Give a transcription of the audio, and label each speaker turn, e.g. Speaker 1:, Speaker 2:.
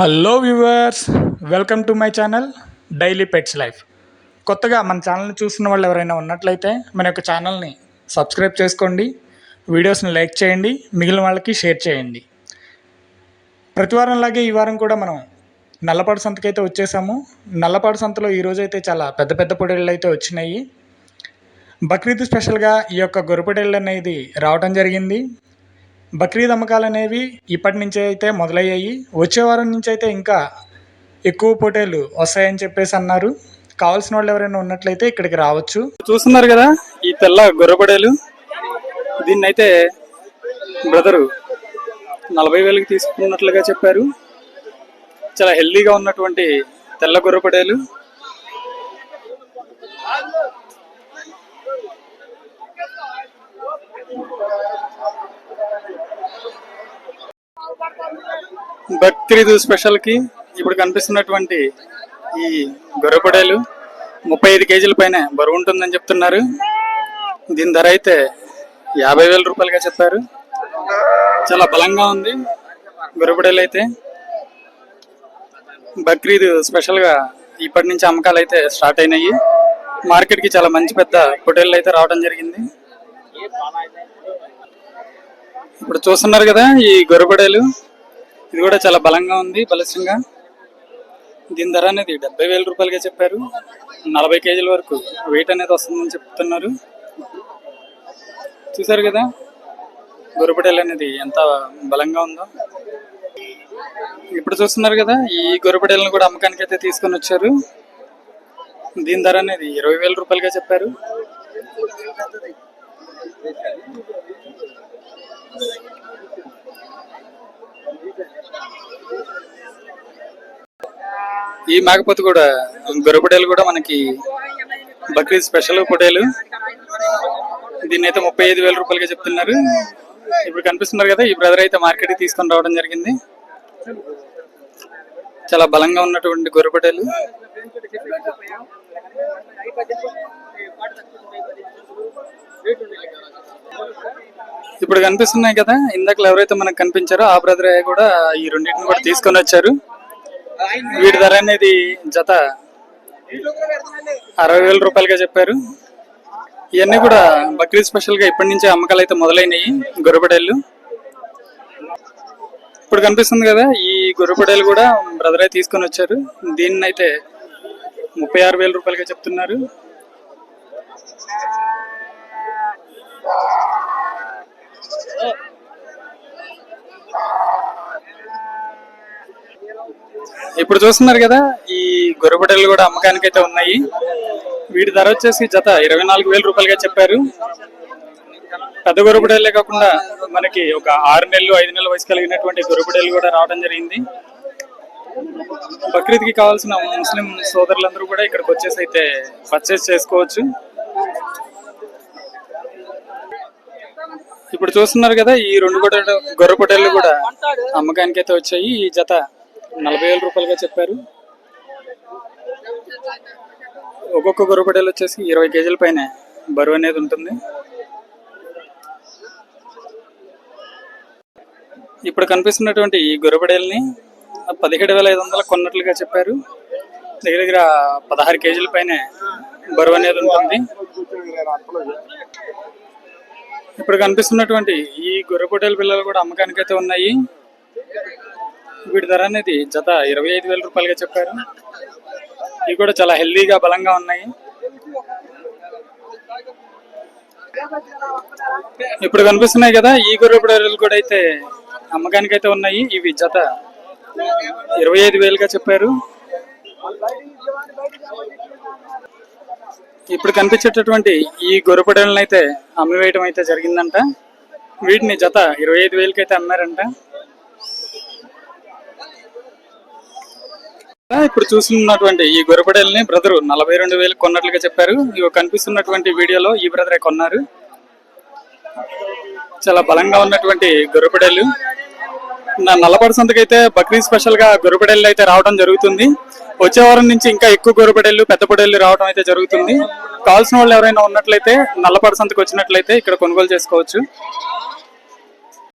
Speaker 1: Hello viewers welcome to my channel daily pets life కొత్తగా మన ఛానల్ని చూస్తున్న వాళ్ళు ఎవరైనా ఉన్నట్లయితే మన యొక్క ఛానల్ని సబ్స్క్రైబ్ చేసుకోండి వీడియోస్ని లైక్ చేయండి మిగిలిన వాళ్ళకి షేర్ చేయండి. ప్రతి వారంలాగే ఈ వారం కూడా మనం నల్లపాడు సంతకైతే వచ్చేసాము. నల్లపాడు సంతలో ఈరోజు అయితే చాలా పెద్ద పెద్ద పొడేళ్ళు అయితే వచ్చినాయి. బక్రీద్ స్పెషల్గా ఈ యొక్క గొర్రెపొడేళ్ళు అనేది రావడం జరిగింది. బక్రీద్ అమ్మకాలు అనేవి ఇప్పటి నుంచే అయితే మొదలయ్యాయి. వచ్చే వారం నుంచి అయితే ఇంకా ఎక్కువ పోటీలు వస్తాయని చెప్పేసి అన్నారు. కావాల్సిన వాళ్ళు ఎవరైనా ఉన్నట్లయితే ఇక్కడికి రావచ్చు.
Speaker 2: చూస్తున్నారు కదా ఈ తెల్ల గొర్రెపడేలు? దీన్ని అయితే బ్రదరు నలభై వేలకు తీసుకున్నట్లుగా చెప్పారు. చాలా హెల్దీగా ఉన్నటువంటి తెల్ల గొర్రెపడేలు. బక్రీద్ స్పెషల్కి ఇప్పుడు కనిపిస్తున్నటువంటి ఈ గొర్రెపడేలు ముప్పై ఐదు కేజీల పైన బరువు ఉంటుందని చెప్తున్నారు. దీని ధర అయితే యాభై వేల రూపాయలుగా చెప్పారు. చాలా బలంగా ఉంది గొర్రెపడేలు అయితే. బక్రీద్ స్పెషల్గా ఇప్పటి నుంచి అమ్మకాలు అయితే స్టార్ట్ అయినాయి. మార్కెట్కి చాలా మంచి పెద్ద పొటేళ్ళు అయితే రావడం జరిగింది. ఇప్పుడు చూస్తున్నారు కదా ఈ గొర్రెపడేలు. ఇది కూడా చాలా బలంగా ఉంది బలసంగా దీని ధర అనేది డెబ్బై వేల రూపాయలుగా చెప్పారు. నలభై కేజీల వరకు వెయిట్ అనేది వస్తుందని చెప్తున్నారు. చూసారు కదా? గొర్రెపటేలు అనేది ఎంత బలంగా ఉందో. ఇప్పుడు చూస్తున్నారు కదా ఈ గొర్రెపటేలను కూడా అమ్మకానికి అయితే తీసుకొని వచ్చారు. దీని ధర అనేది ఇరవై వేల రూపాయలుగా చెప్పారు. ఈ మేకపోతు కూడా గొర్రెపటేలు కూడా మనకి బక్రీద్ స్పెషల్ పొటేలు. దీన్ని అయితే ముప్పై ఐదు వేల రూపాయలుగా చెప్తున్నారు. ఇప్పుడు కనిపిస్తున్నారు కదా ఈ బ్రదర్ అయితే మార్కెట్ తీసుకొని రావడం జరిగింది. చాలా బలంగా ఉన్నటువంటి గొర్రెపటేలు ఇప్పుడు కనిపిస్తున్నాయి కదా ఇందాక ఎవరైతే మనకు కనిపించారో ఆ బ్రదర్ కూడా ఈ రెండింటిని కూడా తీసుకొని వచ్చారు. వీటి ధర అనేది జత అరవై వేల రూపాయలుగా చెప్పారు. ఇవన్నీ కూడా బక్రీద్ స్పెషల్గా ఇప్పటి నుంచే అమ్మకాలు అయితే మొదలైనవి గొర్రెపడేళ్ళు ఇప్పుడు కనిపిస్తుంది కదా ఈ గొర్రెపడేలు కూడా బ్రదర్ అయితే తీసుకొని వచ్చారు. దీన్ని అయితే ముప్పై ఆరు వేల రూపాయలుగా చెప్తున్నారు. ఇప్పుడు చూస్తున్నారు కదా ఈ గొర్రెబిడ్డలు కూడా అమ్మకానికి అయితే ఉన్నాయి. వీటి ధర వచ్చేసి జత ఇరవై నాలుగు వేల రూపాయలుగా చెప్పారు. పెద్ద గొర్రెబిడ్డలే కాకుండా మనకి ఒక ఆరు నెలలు ఐదు నెలల వయసు కలిగినటువంటి గొర్రెబిడ్డలు కూడా రావడం జరిగింది. బక్రీద్కి కావాల్సిన ముస్లిం సోదరులందరూ కూడా ఇక్కడికి వచ్చేసి అయితే పర్చేస్ చేసుకోవచ్చు. ఇప్పుడు చూస్తున్నారు కదా ఈ రెండు గొర్రె గొర్రెపొటేళ్ళు కూడా అమ్మకానికి అయితే వచ్చాయి. ఈ జత నలభై వేల రూపాయలుగా చెప్పారు. ఒక్కొక్క గొర్రె వచ్చేసి ఇరవై కేజీల పైన బరువు అనేది ఉంటుంది. ఇప్పుడు కనిపిస్తున్నటువంటి ఈ గొర్రెపడేల్ని పదిహేడు వేల ఐదు వందలు కొన్నట్లుగా చెప్పారు. దగ్గర దగ్గర పదహారు కేజీల పైన బరువు అనేది ఉంటుంది. ఇప్పుడు కనిపిస్తున్నటువంటి ఈ గొర్రెపొట్టేల పిల్లలు కూడా అమ్మకానికి అయితే ఉన్నాయి. వీటి ధర అనేది జత ఇరవై ఐదు వేల రూపాయలుగా చెప్పారు. ఇవి కూడా చాలా హెల్దీగా బలంగా ఉన్నాయి. ఇప్పుడు కనిపిస్తున్నాయి కదా ఈ గొర్రెపొట్టేలు కూడా అయితే అమ్మకానికి అయితే ఉన్నాయి. ఇవి జత ఇరవై ఐదు వేలుగా చెప్పారు. ఇప్పుడు కనిపించేటటువంటి ఈ గొర్రెపడలను అయితే అమ్మివేయడం అయితే జరిగిందంట. వీటిని జత ఇరవై ఐదు వేలకైతే అమ్మారంట. ఇప్పుడు చూస్తున్నటువంటి ఈ గొర్రెపడల్ని బ్రదరు నలభై రెండు వేలు కొన్నట్లుగా చెప్పారు. ఇవి కనిపిస్తున్నటువంటి వీడియోలో ఈ బ్రదరే కొన్నారు. చాలా బలంగా ఉన్నటువంటి గొర్రెపడేలు. నా నల్లపడి సంతకైతే బక్రీద్ స్పెషల్గా గొర్రెపడేళ్ళు అయితే రావడం జరుగుతుంది. వచ్చే వారం నుంచి ఇంకా ఎక్కువ గొర్రెపడేళ్ళు పెద్ద పొడేళ్ళు రావడం అయితే జరుగుతుంది. కావాల్సిన వాళ్ళు ఎవరైనా ఉన్నట్లయితే నల్లపడి సంతకు వచ్చినట్లయితే ఇక్కడ కొనుగోలు చేసుకోవచ్చు.